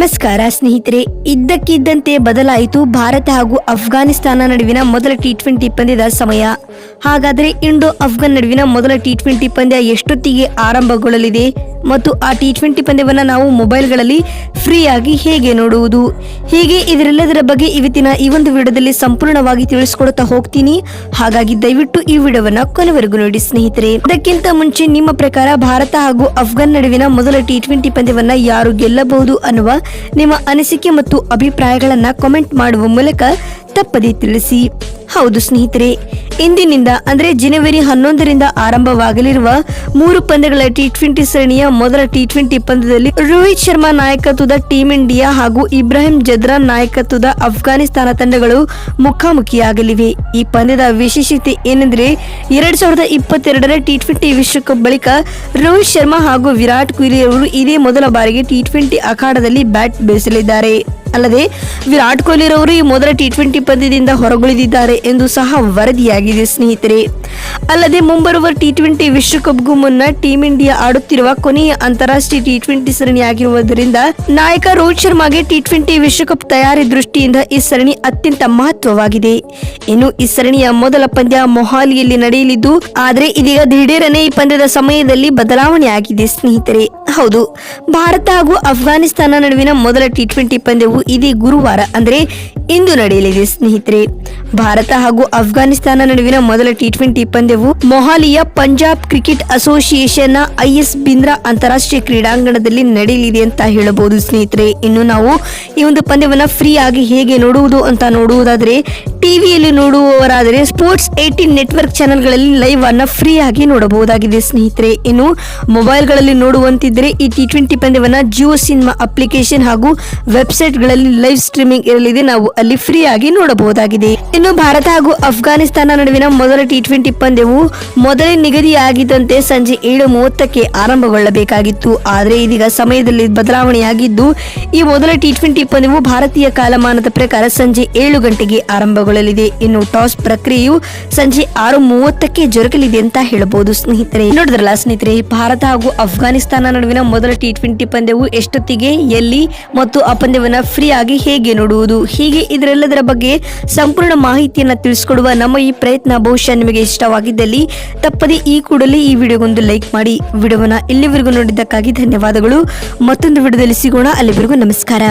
ನಮಸ್ಕಾರ ಸ್ನೇಹಿತರೆ ಇದ್ದಕ್ಕಿದ್ದಂತೆ ಬದಲಾಯಿತು ಭಾರತ ಹಾಗೂ ಅಫ್ಘಾನಿಸ್ತಾನ ನಡುವಿನ ಮೊದಲ ಟಿ ಟ್ವೆಂಟಿ ಪಂದ್ಯದ ಸಮಯ. ಹಾಗಾದರೆ ಇಂಡೋ ಅಫ್ಘಾನ್ ನಡುವಿನ ಮೊದಲ ಟಿ ಟ್ವೆಂಟಿ ಪಂದ್ಯ ಎಷ್ಟೊತ್ತಿಗೆ ಆರಂಭಗೊಳ್ಳಲಿದೆ? ಮತ್ತು ಆ ಟಿ ಟ್ವೆಂಟಿ ಪಂದ್ಯವನ್ನು ನಾವು ಮೊಬೈಲ್ಗಳಲ್ಲಿ ಫ್ರೀಯಾಗಿ ಹೇಗೆ ನೋಡುವುದು? ಹೀಗೆ ಇದರೆಲ್ಲದರ ಬಗ್ಗೆ ಇವತ್ತಿನ ಈ ಒಂದು ವಿಡಿಯೋದಲ್ಲಿ ಸಂಪೂರ್ಣವಾಗಿ ತಿಳಿಸ್ಕೊಡುತ್ತಾ ಹೋಗ್ತೀನಿ. ಹಾಗಾಗಿ ದಯವಿಟ್ಟು ಈ ವಿಡಿಯೋವನ್ನ ಕೊನೆವರೆಗೂ ನೋಡಿ ಸ್ನೇಹಿತರೆ. ಅದಕ್ಕಿಂತ ಮುಂಚೆ ನಿಮ್ಮ ಪ್ರಕಾರ ಭಾರತ ಹಾಗೂ ಅಫ್ಘಾನ್ ನಡುವಿನ ಮೊದಲ ಟಿ ಟ್ವೆಂಟಿ ಪಂದ್ಯವನ್ನು ಯಾರು ಗೆಲ್ಲಬಹುದು ಅನ್ನುವ ನಿಮ್ಮ ಅನಿಸಿಕೆ ಮತ್ತು ಅಭಿಪ್ರಾಯಗಳನ್ನು ಕಾಮೆಂಟ್ ಮಾಡುವ ಮೂಲಕ ತಪ್ಪದೇ ತಿಳಿಸಿ. ಹೌದು ಸ್ನೇಹಿತರೆ. ಇಂದಿನಿಂದ, ಅಂದ್ರೆ ಜನವರಿ ಹನ್ನೊಂದರಿಂದ ಆರಂಭವಾಗಲಿರುವ ಮೂರು ಪಂದ್ಯಗಳ ಟಿ ಟ್ವೆಂಟಿ ಸರಣಿಯ ಮೊದಲ ಟಿ ಟ್ವೆಂಟಿ ಪಂದ್ಯದಲ್ಲಿ ರೋಹಿತ್ ಶರ್ಮಾ ನಾಯಕತ್ವದ ಟೀಂ ಇಂಡಿಯಾ ಹಾಗೂ ಇಬ್ರಾಹಿಂ ಜದ್ರಾನ್ ನಾಯಕತ್ವದ ಅಫ್ಘಾನಿಸ್ತಾನ ತಂಡಗಳು ಮುಖಾಮುಖಿಯಾಗಲಿವೆ. ಈ ಪಂದ್ಯದ ವಿಶೇಷತೆ ಏನೆಂದರೆ, ಎರಡ್ ಸಾವಿರದ ಇಪ್ಪತ್ತೆರಡರ ಟಿ ಟ್ವೆಂಟಿ ವಿಶ್ವಕಪ್ ಬಳಿಕ ರೋಹಿತ್ ಶರ್ಮಾ ಹಾಗೂ ವಿರಾಟ್ ಕೊಹ್ಲಿ ಅವರು ಇದೇ ಮೊದಲ ಬಾರಿಗೆ ಟಿ ಟ್ವೆಂಟಿ ಅಖಾಡದಲ್ಲಿ ಬ್ಯಾಟ್ ಬೀಸಲಿದ್ದಾರೆ ಅಲ್ಲದೆ ವಿರಾಟ್ ಕೊಹ್ಲಿ ರವರು ಈ ಮೊದಲ ಟಿ ಟ್ವೆಂಟಿ ಪಂದ್ಯದಿಂದ ಹೊರಗುಳಿದಿದ್ದಾರೆ ಎಂದು ಸಹ ವರದಿಯಾಗಿದೆ ಸ್ನೇಹಿತರೆ. ಅಲ್ಲದೆ ಮುಂಬರುವ ಟಿ ಟ್ವೆಂಟಿ ವಿಶ್ವಕಪ್ಗೂ ಮುನ್ನ ಟೀಂ ಇಂಡಿಯಾ ಆಡುತ್ತಿರುವ ಕೊನೆಯ ಅಂತಾರಾಷ್ಟ್ರೀಯ ಟಿ ಟ್ವೆಂಟಿ ಸರಣಿಯಾಗಿರುವುದರಿಂದ ನಾಯಕ ರೋಹಿತ್ ಶರ್ಮಾಗೆ ಟಿ ಟ್ವೆಂಟಿ ವಿಶ್ವಕಪ್ ತಯಾರಿ ದೃಷ್ಟಿಯಿಂದ ಈ ಸರಣಿ ಅತ್ಯಂತ ಮಹತ್ವವಾಗಿದೆ. ಇನ್ನು ಈ ಸರಣಿಯ ಮೊದಲ ಪಂದ್ಯ ಮೊಹಾಲಿಯಲ್ಲಿ ನಡೆಯಲಿದ್ದು, ಆದರೆ ಇದೀಗ ದಿಢೀರನೆ ಈ ಪಂದ್ಯದ ಸಮಯದಲ್ಲಿ ಬದಲಾವಣೆಯಾಗಿದೆ ಸ್ನೇಹಿತರೆ. ಹೌದು, ಭಾರತ ಹಾಗೂ ಅಫ್ಘಾನಿಸ್ತಾನ ನಡುವಿನ ಮೊದಲ ಟಿ ಟ್ವೆಂಟಿ ಪಂದ್ಯವು ಇದೇ ಗುರುವಾರ ಅಂದರೆ ಇಂದು ನಡೆಯಲಿದೆ ಸ್ನೇಹಿತರೆ. ಭಾರತ ಹಾಗೂ ಅಫ್ಘಾನಿಸ್ತಾನ ನಡುವಿನ ಮೊದಲ ಟಿ ಟ್ವೆಂಟಿ ಪಂದ್ಯವು ಮೊಹಾಲಿಯ ಪಂಜಾಬ್ ಕ್ರಿಕೆಟ್ ಅಸೋಸಿಯೇಷನ್ನ ಐಎಸ್ ಬಿಂದ್ರಾ ಅಂತಾರಾಷ್ಟ್ರೀಯ ಕ್ರೀಡಾಂಗಣದಲ್ಲಿ ನಡೆಯಲಿದೆ ಅಂತ ಹೇಳಬಹುದು ಸ್ನೇಹಿತರೆ. ಇನ್ನು ನಾವು ಈ ಒಂದು ಪಂದ್ಯವನ್ನು ಫ್ರೀ ಆಗಿ ಹೇಗೆ ನೋಡುವುದು ಅಂತ ನೋಡುವುದಾದರೆ ಟಿವಿಯಲ್ಲಿ ನೋಡುವವರಾದರೆ ಸ್ಪೋರ್ಟ್ಸ್ ಏಟೀನ್ ನೆಟ್ವರ್ಕ್ ಚಾನೆಲ್ಗಳಲ್ಲಿ ಲೈವ್ ಅನ್ನ ಫ್ರೀ ಆಗಿ ನೋಡಬಹುದಾಗಿದೆ ಸ್ನೇಹಿತರೆ. ಇನ್ನು ಮೊಬೈಲ್ಗಳಲ್ಲಿ ನೋಡುವಂತಿದ್ದರೆ ಈ ಟಿ ಟ್ವೆಂಟಿ ಪಂದ್ಯವನ್ನು ಜಿಯೋ ಸಿನಿಮಾ ಅಪ್ಲಿಕೇಶನ್ ಹಾಗೂ ವೆಬ್ಸೈಟ್ಗಳಲ್ಲಿ ಲೈವ್ ಸ್ಟ್ರೀಮಿಂಗ್ ಇರಲಿದೆ. ನಾವು ಅಲ್ಲಿ ಫ್ರೀ ಆಗಿ ನೋಡಬಹುದಾಗಿದೆ. ಇನ್ನು ಭಾರತ ಹಾಗೂ ಅಫ್ಘಾನಿಸ್ತಾನ ನಡುವಿನ ಮೊದಲ ಟಿ ಟ್ವೆಂಟಿ ಪಂದ್ಯವು ಮೊದಲೇ ನಿಗದಿಯಾಗಿದ್ದಂತೆ ಸಂಜೆ ಏಳು ಮೂವತ್ತಕ್ಕೆ ಆರಂಭಗೊಳ್ಳಬೇಕಾಗಿತ್ತು. ಆದರೆ ಇದೀಗ ಸಮಯದಲ್ಲಿ ಬದಲಾವಣೆಯಾಗಿದ್ದು, ಈ ಮೊದಲ ಟಿ ಟ್ವೆಂಟಿ ಪಂದ್ಯವು ಭಾರತೀಯ ಕಾಲಮಾನದ ಪ್ರಕಾರ ಸಂಜೆ ಏಳು ಗಂಟೆಗೆ ಆರಂಭಗೊಳ್ಳಲಿದೆ ಇನ್ನು ಟಾಸ್ ಪ್ರಕ್ರಿಯೆಯು ಸಂಜೆ ಆರು ಮೂವತ್ತಕ್ಕೆ ಜರುಗಲಿದೆ ಅಂತ ಹೇಳಬಹುದು ಸ್ನೇಹಿತರೆ. ನೋಡಿದ್ರಲ್ಲ ಸ್ನೇಹಿತರೆ, ಭಾರತ ಹಾಗೂ ಅಫ್ಘಾನಿಸ್ತಾನ ನಡುವಿನ ಮೊದಲ ಟಿ ಟ್ವೆಂಟಿ ಪಂದ್ಯವು ಎಷ್ಟೊತ್ತಿಗೆ, ಎಲ್ಲಿ ಮತ್ತು ಆ ಪಂದ್ಯವನ್ನು ಫ್ರೀ ಆಗಿ ಹೇಗೆ ನೋಡುವುದು? ಹೀಗೆ ಇದರೆಲ್ಲದರ ಬಗ್ಗೆ ಸಂಪೂರ್ಣ ಮಾಹಿತಿಯನ್ನ ತಿಳಿಸಿಕೊಡುವ ನಮ್ಮ ಈ ಪ್ರಯತ್ನ ಬಹುಶಃ ನಿಮಗೆ ಇಷ್ಟವಾಗಿದ್ದಲ್ಲಿ ತಪ್ಪದೆ ಈ ಕೂಡಲೇ ಈ ವಿಡಿಯೋಗೊಂದು ಲೈಕ್ ಮಾಡಿ. ವಿಡಿಯೋವನ್ನ ಇಲ್ಲಿವರೆಗೂ ನೋಡಿದ್ದಕ್ಕಾಗಿ ಧನ್ಯವಾದಗಳು. ಮತ್ತೊಂದು ವಿಡಿಯೋದಲ್ಲಿ ಸಿಗೋಣ. ಅಲ್ಲಿವರೆಗೂ ನಮಸ್ಕಾರ.